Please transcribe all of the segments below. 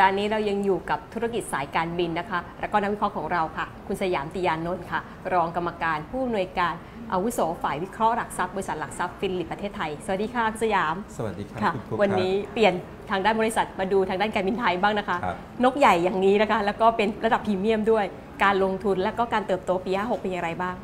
ดาห์นี้เรายังอยู่กับธุรกิจสายการบินนะคะ แล้วก็นักวิเคราะห์ของเราค่ะ คุณสยามติยานนท์ค่ะ รองกรรมการผู้อำนวยการอาวุโสฝ่ายวิเคราะห์หลักทรัพย์บริษัทหลักทรัพย์ฟินลิปประเทศไทย สวัสดีค่ะคุณสยาม สวัสดีครับค่ะคุณกุ๊กวันครับนี้เปลี่ยนทางด้านบริษัทมาดูทางด้านการบินไทยบ้างนะคะครับนกใหญ่อย่างนี้นะคะ แล้วก็เป็นระดับพรีเมียมด้วย การลงทุนและก็การเติบโตปี56เป็นอย่างไรบ้าง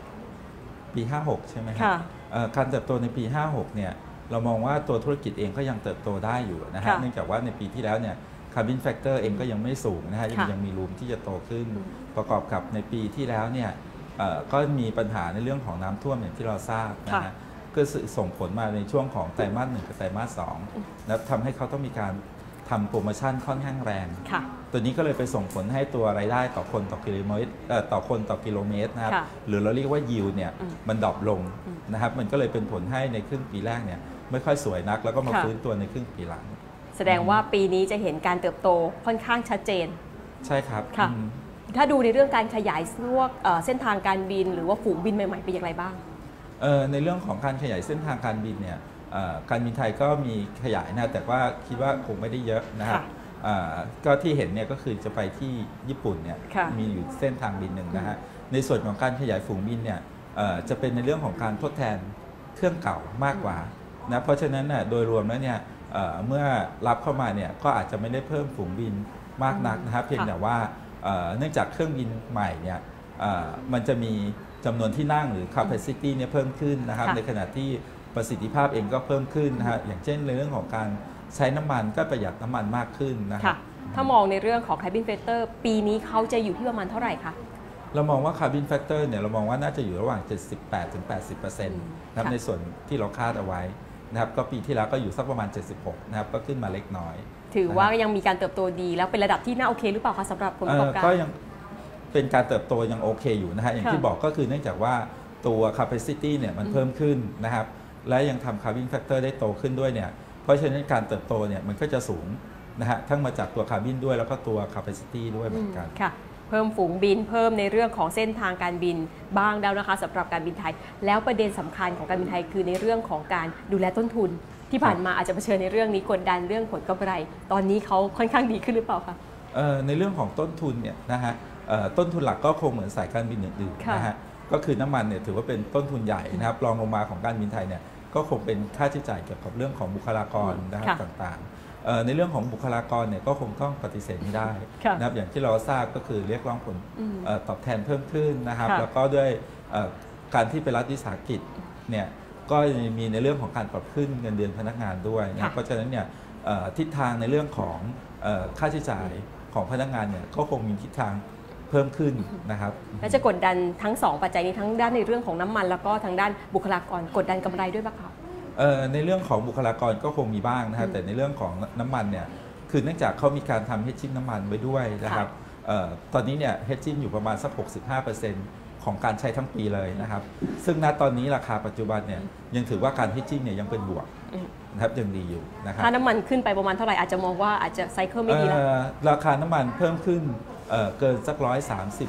ปี 56 ใช่ไหมครัค่ะเอ่อการเติบโตในปี 56 เนี่ยเรามองว่าตัวธุรกิจเองก็ยังเติบโตได้อยู่นะฮะค่ะเนื่องจากว่าในปีที่แล้วเนี่ย คาร์บินแฟกเตอร์เองก็ยังไม่สูงนะฮะยังค่ะยังมีรูมที่จะโตขึ้นอืมประกอบกับในปีที่แล้วเนี่ยเอ่อก็มีปัญหาในเรื่องของน้ำท่วมอย่างที่เราทราบนะฮะก็ส่งผลมาในช่วงของไตรมาสหนึ่งกับไตรมาสสองแล้วทำให้เขาต้องมีการทำโปรโมชั่นค่อนข้างแรงค่ะตัวนี้ก็เลยไปส่งผลให้ตัวรายได้ต่อคนต่อกิโลเมตรเอ่อต่อคนต่อกิโลเมตรนะครับค่ะหรือเราเรียกว่ายิวเนี่ยอืมมันดรอปลงอืมนะครับ มันก็เลยเป็นผลให้ในครึ่งปีแรกเนี่ยไม่ค่อยสวยนัก แล้วก็มาค่ะฟื้นตัวในครึ่งปีหลัง แสดงว่าปีนี้จะเห็นการเติบโตค่อนข้างชัดเจน ใช่ครับค่ะ อืมถ้าดูในเรื่องการขยายพวกเอ่อเส้นทางการบิน หรือว่าฝูงบินใหม่ๆเป็นอย่างไรบ้าง เอ่อในเรื่องของการขยายเส้นทางการบินเนี่ยเอ่อการบินไทยก็มีขยายนะแต่ว่าคิดว่าคงไม่ได้เยอะนะครับค่ะเอ่อก็ที่เห็นเนี่ยก็คือจะไปที่ญี่ปุ่นเนี่ยค่ะมีอยู่เส้นทางบินหนึ่งนะฮะในส่วนของการขยายฝูงบินเนี่ยเอ่อจะเป็นในเรื่องของการทดแทนเครื่องเก่ามากกว่านะเพราะฉะนั้นน่ะโดยรวมแล้วเนี่ย เอ่อเมื่อรับเข้ามาเนี่ยก็อาจจะไม่ได้เพิ่มฝูงบินมากนักนะครับเพียงค่ะแต่ว่าเอ่อเนื่องจากเครื่องบินใหม่เนี่ยเอ่อมันจะมีจำนวนที่นั่งหรือ capacity เนี่ยเพิ่มขึ้นนะครับค่ะในขณะที่ประสิทธิภาพเองก็เพิ่มขึ้นนะฮะอย่างเช่นในเรื่องของการใช้น้ำมันก็ประหยัดน้ำมันมากขึ้นนะครัค่ะบถ้ามองในเรื่องของ cabin fetter ปีนี้เขาจะอยู่ที่ประมาณเท่าไหร่คะเรามองว่า carbon factor เนี่ยเรามองว่าน่าจะอยู่ระหว่าง 78ถึง80%นะครับค่ะในส่วนที่เราคาดเอาไว้ นะครับก็ปีที่แล้วก็อยู่สักประมาณ 76นะครับก็ขึ้นมาเล็กน้อย ถือว่ายังมีการเติบโตดีแล้วเป็นระดับที่น่าโอเคหรือเปล่าคะสำหรับผลประกอบเอ่อการก็ยังเป็นการเติบโตยังโอเคอยู่นะฮะอย่างค่ะที่บอกก็คือเนื่องจากว่าตัว capacity เนี่ยมันอืมเพิ่มขึ้นนะครับและยังทำ carbon factor ได้โตขึ้นด้วยเนี่ยเพราะฉะนั้นการเติบโตเนี่ยมันก็จะสูงนะฮะทั้งมาจากตัว carbon ด้วยแล้วก็ตัว capacity ด้วยเหมือนกันค่ะเพิ่มฝูงบิน เพิ่มในเรื่องของเส้นทางการบินบ้างแล้วนะคะสำหรับการบินไทย แล้วประเด็นสำคัญของการบินไทยคือในเรื่องของการดูแลต้นทุน ที่ผ่านมาอาจจะเผชิญในเรื่องนี้กดดันเรื่องผลกำไร ตอนนี้เขาค่อนข้างดีขึ้นหรือเปล่าคะเอ่อในเรื่องของต้นทุนเนี่ยนะฮะเอ่อต้นทุนหลักก็คงเหมือนสายการบินอื่นค่ะๆนะฮะก็คือน้ำมันเนี่ยถือว่าเป็นต้นทุนใหญ่นะครับรองลงมาของการบินไทยเนี่ยก็คงเป็นค่าใช้จ่ายเกี่ยวกับเรื่องของบุคลากรนะครับค่ะต่างๆเอ่อ ในเรื่องของบุคลากรเนี่ยก็คงต้องปฏิเสธไม่ได้ค่ะนะครับอย่างที่เราทราบก็คือเรียกร้องผลอืมเอ่อตอบแทนเพิ่มขึ้นนะครับค่ะแล้วก็ด้วยเอ่อการที่เป็นรัฐวิสาหกิจเนี่ยก็มีในเรื่องของการปรับขึ้นเงินเดือนพนักงานด้วยนะครับค่ะเพราะฉะนั้นเนี่ยเอ่อทิศทางในเรื่องของเอ่อค่าใช้จ่ายของพนักงานเนี่ยก็คงมีทิศทางเพิ่มขึ้นนะครับ และจะกดดันทั้งสองปัจจัยนี้ทั้งด้านในเรื่องของน้ำมัน แล้วก็ทางด้านบุคลากรกดดันกำไรด้วยปะคะ เอ่อในเรื่องของบุคลากรก็คงมีบ้างนะครับอืมแต่ในเรื่องของน้ำมันเนี่ยคือเนื่องจากเขามีการทำเฮดจิ้งน้ำมันไว้ด้วยนะครับเอ่อตอนนี้เนี่ยเฮดจิ้งอยู่ประมาณสัก 65%ของการใช้ทั้งปีเลยนะครับ ซึ่งณตอนนี้ราคาปัจจุบันเนี่ยยังถือว่าการเฮดจิ้งเนี่ยยังเป็นบวกอืมนะครับยังดีอยู่นะครับถ้าน้ำมันขึ้นไปประมาณเท่าไหร่อาจจะมองว่าอาจจะไซเคิลไม่ดีแล้วเอ่อราคาน้ำมันเพิ่มขึ้นเอ่อเกินสักร้อยสามสิบ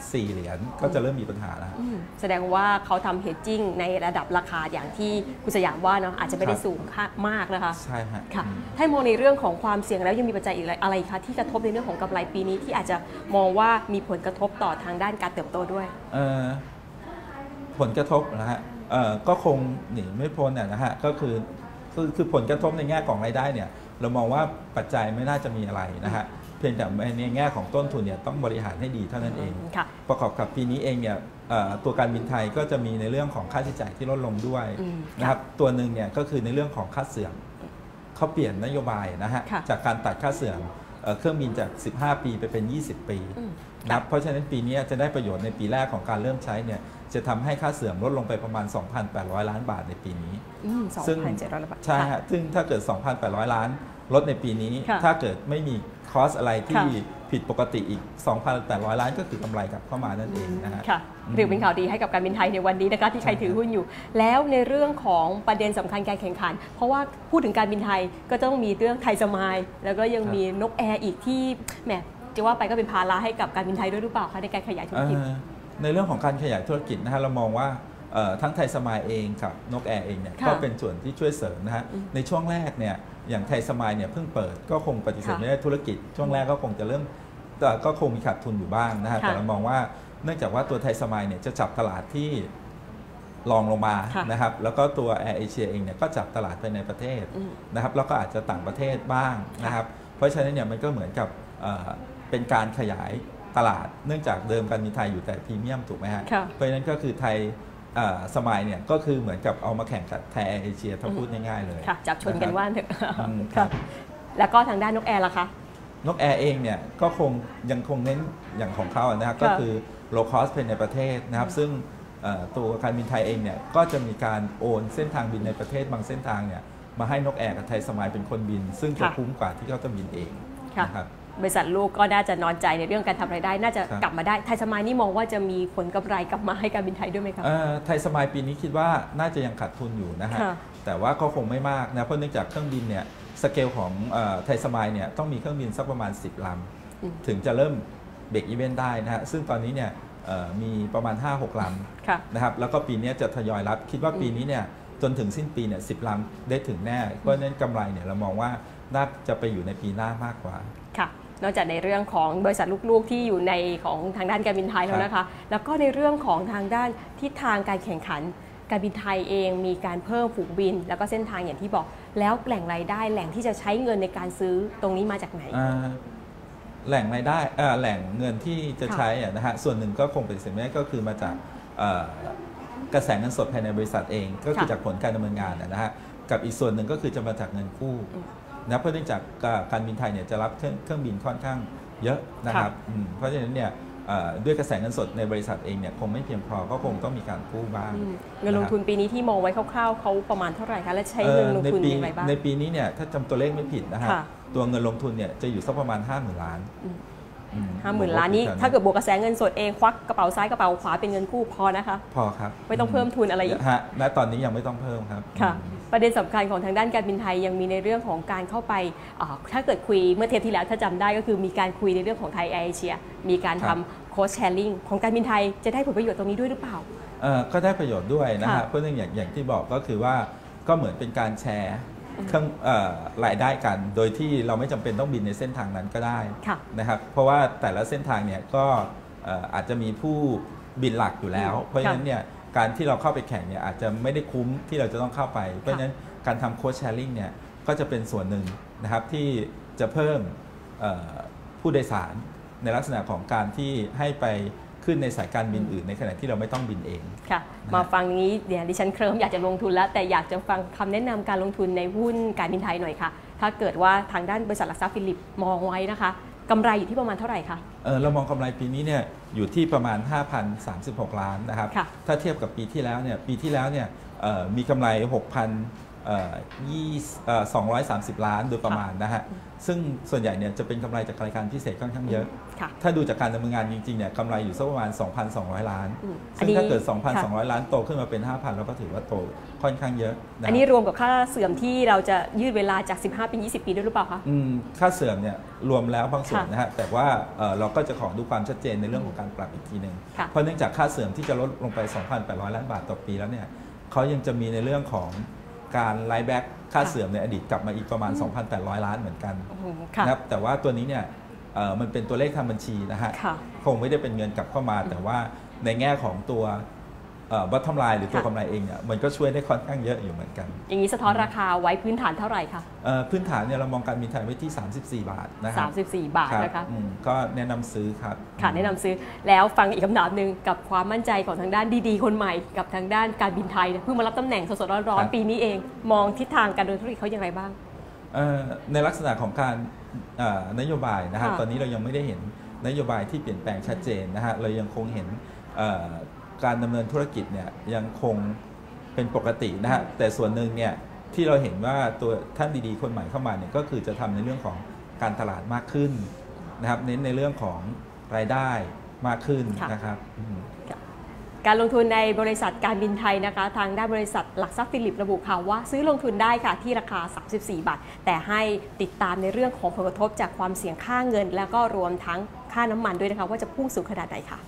ค่ะสี่เหรียญก็จะเริ่มมีปัญหาแล้วอืมแสดงว่าเขาทำเฮดจิ้งในระดับราคาอย่างที่คุณสยามว่าเนาะอาจจะไม่ได้ครับสูงค่ามากนะคะ ใช่ฮะค่ะอืมถ้ามองในเรื่องของความเสี่ยงแล้วยังมีปัจจัยอีกอะไรอะไรคะที่กระทบในเรื่องของกำไรปีนี้ที่อาจจะมองว่ามีผลกระทบต่อทางด้านการเติบโตด้วยเอ่อผลกระทบนะฮะเอ่อก็คงหนีไม่พ้นน่ะนะฮะก็คือคือคือผลกระทบในแง่ของรายได้เนี่ยเรามองว่าปัจจัยไม่น่าจะมีอะไรนะฮะ เพียงแต่ในแง่ของต้นทุนเนี่ยต้องบริหารให้ดีเท่านั้นเองค่ะประกอบกับปีนี้เองเนี่ยเอ่อตัวการบินไทยก็จะมีในเรื่องของค่าใช้จ่ายที่ลดลงด้วยอืมนะครับตัวหนึ่งเนี่ยก็คือในเรื่องของค่าเสื่อมเขาเปลี่ยนนโยบายนะฮะค่ะจากการตัดค่าเสื่อมเอ่อเครื่องบินจาก 15 ปีไปเป็น 20 ปีอืมนะครับเพราะฉะนั้นปีนี้จะได้ประโยชน์ในปีแรกของการเริ่มใช้เนี่ย จะทำให้ค่าเสื่อมลดลงไปประมาณ 2,800 ล้านบาทในปีนี้อืมสองซึ่งพันเจ็ดร้อยบาท ใช่ค่ะฮะ ซึ่งถ้าเกิด 2,800 ล้านลดในปีนี้ค่ะถ้าเกิดไม่มีคอสอะไรที่ค่ะผิดปกติอีก 2,800 ล้านก็คือกำไรกลับเข้ามานั่นเองนะฮะค่ะอืมถือเป็นข่าวดีให้กับการบินไทยในวันนี้นะคะที่ใครใช่ถือหุ้นอยู่ แล้วในเรื่องของประเด็นสำคัญการแข่งขัน เพราะว่าพูดถึงการบินไทยก็ต้องมีเรื่องไทยสมายแล้วก็ยังมีนกแอร์อีกที่แหมจะว่าไปก็เป็นภาระให้กับการบินไทยด้วยหรือเปล่าคะในการขยายธุรกิจเอ่อ ในเรื่องของการขยายธุรกิจนะฮะเรามองว่าเอ่อทั้งไทยสมายเองกับนกแอร์เองเนี่ยค่ะก็เป็นส่วนที่ช่วยเสริมนะฮะอืมในช่วงแรกเนี่ยอย่างไทยสมายเนี่ยเพิ่งเปิดก็คงปฏิเสธค่ะไม่ได้ธุรกิจ ช่วงแรกก็คงจะเริ่มแต่ก็คงมีขาดทุนอยู่บ้างนะฮะค่ะแต่เรามองว่าเนื่องจากว่าตัวไทยสมายเนี่ยจะจับตลาดที่รองลงมาค่ะนะครับแล้วก็ตัวแอร์เอเชียเองเนี่ยก็จับตลาดภายในประเทศอืมนะครับแล้วก็อาจจะต่างประเทศบ้างนะครับเพราะฉะนั้นเนี่ยมันก็เหมือนกับเอ่อเป็นการขยาย ตลาด เนื่องจากเดิมการมีไทยอยู่แต่พรีเมียมถูกไหมฮะค่ะเพราะฉะนั้นก็คือไทยเอ่อสมัยเนี่ยก็คือเหมือนกับเอามาแข่งกับไทยแอร์เอเชียถ้าพูดง่ายๆเลยค่ะจับชนกันว่าเถอะอืมครับแล้วก็ทางด้านนกแอร์ล่ะคะนกแอร์เองเนี่ยก็คงยังคงเน้นอย่างของเขาอะนะครับก็คือ low cost ภายในประเทศนะครับ ซึ่งเอ่อตัวการบินไทยเองเนี่ยก็จะมีการโอนเส้นทางบินในประเทศบางเส้นทางเนี่ยมาให้นกแอร์กับไทยสมายเป็นคนบิน ซึ่งจะค่ะคุ้มกว่าที่เขาจะบินเองค่ะนะครับ บริษัทลูกก็น่าจะนอนใจในเรื่องการทำรายได้ น่าจะครับกลับมาได้ ไทยสมายนี่มองว่าจะมีผลกำไรกลับมาให้การบินไทยด้วยไหมคะเอ่อไทยสมายปีนี้คิดว่าน่าจะยังขาดทุนอยู่นะฮะค่ะแต่ว่าก็คงไม่มากนะเพราะเนื่องจากเครื่องบินเนี่ยสเกลของเอ่อไทยสมายเนี่ยต้องมีเครื่องบินสักประมาณ 10ลอืมำถึงจะเริ่มเบรกอีเวนต์ได้นะฮะซึ่งตอนนี้เนี่ยเอ่อมีประมาณ 5-6ลค่ะำนะครับแล้วก็ปีนี้จะทยอยรับ คิดว่าปีนี้เนี่ยจนถึงสิ้นปีเนี่ยสิลำได้ถึงแน่ เพราะฉะนั้นกำไรเนี่ยเรามองว่าน่าจะไปอยู่ในปีหน้ามากกว่าค่ะ นอกจากในเรื่องของบริษัทลูกๆที่อยู่ในของทางด้านการบินไทยแล้วนะคะ แล้วก็ในเรื่องของทางด้านทิศทางการแข่งขันการบินไทยเองมีการเพิ่มฝูงบิน แล้วก็เส้นทางอย่างที่บอก แล้วแหล่งรายได้แหล่งที่จะใช้เงินในการซื้อตรงนี้มาจากไหนอ่าแหล่งรายได้เอ่อแหล่งเงินที่จะค่ะใช้อะนะฮะส่วนหนึ่งก็คงเป็นสิ่งไม่ได้ก็คือมาจากเอ่อกระแสเงินสดภายในบริษัทเอง ก็คือค่ะจากผลการดำเนินงานอะนะฮะกับอีกส่วนหนึ่งก็คือจะมาจากเงินกู้อืม นะเพราะเนื่องจากการบินไทยเนี่ยจะรับเครื่องเครื่องบินค่อนข้างเยอะนะครับอืมเพราะฉะนั้นเนี่ยเอ่อด้วยกระแสเงินสดในบริษัทเองเนี่ยคงไม่เพียงพอก็คงต้องมีการกู้บ้างอืมเงินลงทุนปีนี้ที่มองไว้คร่าวๆเขาประมาณเท่าไหร่คะและใช้เอ่เงิอนลงในทุนปีอย่างไรบ้างในปีนี้เนี่ยถ้าจำตัวเลขไม่ผิดนะฮะค่ะตัวเงินลงทุนเนี่ยจะอยู่สักประมาณ 5 0,000 ล้านอืมอืห้าหมื่นล้านนี้บวกๆถ้าเกิดบวกกระแสเงินสดเองควักกระเป๋าซ้ายกระเป๋าขวาเป็นเงินกู้พอนะคะ พอครับ ไม่ต้องเพิ่มทุนอะไรอีกฮะณตอนนี้ยังไม่ต้องเพิ่มครับค่ะอืม ประเด็นสำคัญของทางด้านการบินไทยยังมีในเรื่องของการเข้าไปอ่าถ้าเกิดคุยเมื่อเทปที่แล้วถ้าจำได้ก็คือมีการคุยในเรื่องของไทยแอร์เอเชีย มีการครัทำบโค้ชแชร์ลิงของการบินไทยจะได้ผลประโยชน์ตรงนี้ด้วยหรือเปล่าเอ่อก็ได้ประโยชน์ด้วยนะค่ะฮะเพราะเนื่องอย่างอย่างที่บอกก็คือว่าก็เหมือนเป็นการแชร์อืมเครื่องเอ่อรายได้กัน โดยที่เราไม่จำเป็นต้องบินในเส้นทางนั้นก็ได้ค่ะนะครับเพราะว่าแต่ละเส้นทางเนี่ยก็เอ่ออาจจะมีผู้บินหลักอยู่แล้วอืมเพราะฉะนั้นเนี่ย การที่เราเข้าไปแข่งเนี่ยอาจจะไม่ได้คุ้มที่เราจะต้องเข้าไป เพราะฉะนั้นการทำโค้ชแชร์ลิงเนี่ยก็จะเป็นส่วนหนึ่งนะครับที่จะเพิ่มเอ่อผู้โดยสารในลักษณะของการที่ให้ไปขึ้นในสายการบินอื่น ในขณะที่เราไม่ต้องบินเองค่ะนะฮะมาฟังนี้เดี๋ยวดิฉันเคลิ้มอยากจะลงทุนแล้ว แต่อยากจะฟังคำแนะนำการลงทุนในหุ้นการบินไทยหน่อยค่ะ ถ้าเกิดว่าทางด้านบริษัทหลักทรัพย์ฟิลิปมองไว้นะคะ กำไรอยู่ที่ประมาณเท่าไหร่คะเอ่อเรามองกำไรปีนี้เนี่ยอยู่ที่ประมาณ 5,036 ล้านนะครับค่ะถ้าเทียบกับปีที่แล้วเนี่ยปีที่แล้วเนี่ยเอ่อมีกำไร 6,000เอ่อ20เอ่อ230 ล้านโดยประมาณนะฮะ ซึ่งส่วนใหญ่เนี่ยจะเป็นกำไรจากรายการพิเศษค่อนข้างเยอะค่ะถ้าดูจากการดำเนินงานจริงๆเนี่ยกำไรอยู่สักประมาณ 2,200 ล้านอืมซึ่งอันนี้ถ้าเกิดค่ะ2,200 ล้านโตขึ้นมาเป็น 5,000เราก็ถือว่าโตค่อนข้างเยอะะอันนี้รวมกับค่าเสื่อมที่เราจะยืดเวลาจาก 15เป็น20 ปีด้วยหรือเปล่าคะอืมค่าเสื่อมเนี่ยรวมแล้วบางส่วนค่ะนะฮะ แต่ว่าเอ่อเราก็จะขอดูความชัดเจนในเรื่องของการปรับอีกทีหนึ่งค่ะเพราะเนื่องจากค่าเสื่อมที่จะลดลงไป 2,800 ล้านบาทต่อปีแล้วเนี่ยเขายังจะมีในเรื่องของ การไลแบ็กค่าค่ะเสื่อมในอดีตกลับมาอีกประมาณอืม2,800 ล้านเหมือนกันอืมค่ะนะครับแต่ว่าตัวนี้เนี่ยเอ่อมันเป็นตัวเลขทางบัญชีนะฮะค่ะคงไม่ได้เป็นเงินกลับเข้ามา แต่ว่าในแง่ของตัว บัตทอมไลน์หรือตัวค่ะกำไรเองเนี่ยมันก็ช่วยได้ค่อนข้างเยอะอยู่เหมือนกัน อย่างนี้สะท้อนราคาไว้พื้นฐานเท่าไหร่คะเอ่อพื้นฐานเนี่ยเรามองการบินไทยไว้ที่ 34 บาทนะครับ34 บาทครับนะคะอืมก็แนะนำซื้อครับค่ะแนะนำซื้อแล้วฟังอีกคำถามหนึ่งกับความมั่นใจของทางด้านดีๆ คนใหม่ กับทางด้านการบินไทยเนี่ยเพิ่งมารับตำแหน่งสดๆร้อนครับๆปีนี้เอง มองทิศทางการเดินธุรกิจเขาอย่างไรบ้างเอ่อในลักษณะของการเอ่อนโยบายนะฮะค่ะตอนนี้เรายังไม่ได้เห็นนโยบายที่เปลี่ยนแปลงชัดเจนนะฮะเรายังคงเห็นเอ่อ การดำเนินธุรกิจเนี่ยยังคงเป็นปกตินะฮะแต่ส่วนหนึ่งเนี่ยที่เราเห็นว่าตัวท่านดีๆ คนใหม่เข้ามาเนี่ยก็คือจะทำในเรื่องของการตลาดมากขึ้นนะครับเน้นในเรื่องของรายได้มากขึ้นค่ะนะครับอืมการลงทุนในบริษัทการบินไทยนะคะ ทางด้านบริษัทหลักทรัพย์ฟิลิประบุค่ะว่า ซื้อลงทุนได้ค่ะที่ราคา 34 บาท แต่ให้ติดตามในเรื่องของผลกระทบจากความเสี่ยงค่าเงิน แล้วก็รวมทั้งค่าน้ำมันด้วยนะคะ ว่าจะพุ่งสูงขนาดไหนค่ะ